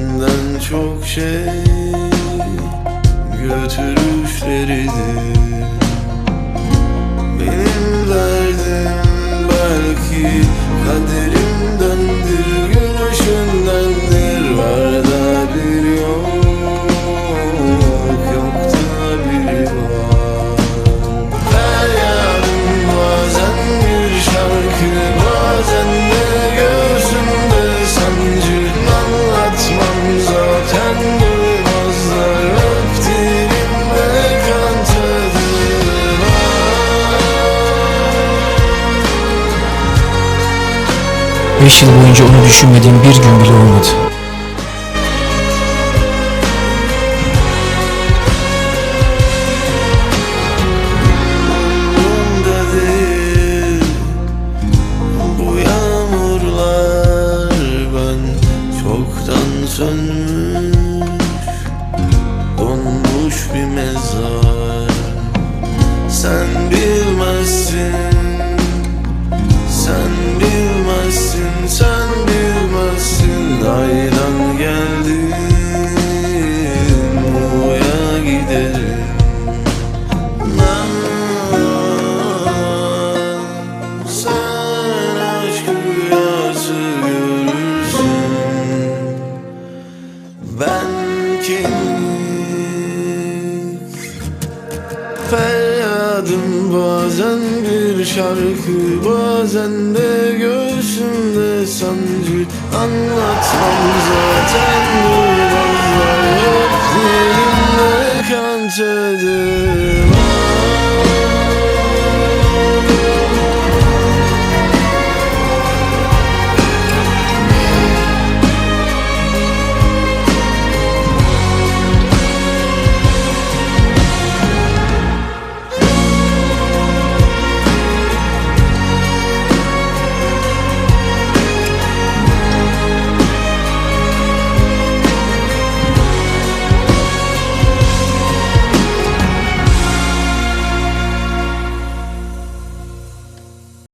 Senden çok şey götürüşleridir. Benim derdim belki kaderim. Beş yıl boyunca onu düşünmediğim bir gün bile olmadı. Sönmüş Donmuş bir mezar Sen bilmezsin Sen bilmezsin Sen bilmezsin. Aydan geldim Uya giderim. Sen aşk rüyası görürsün. Ben kim Evladım bazen bir şarkı Bazen de göğsümde sancı. Anlatmam zaten bu Hep dilimde kan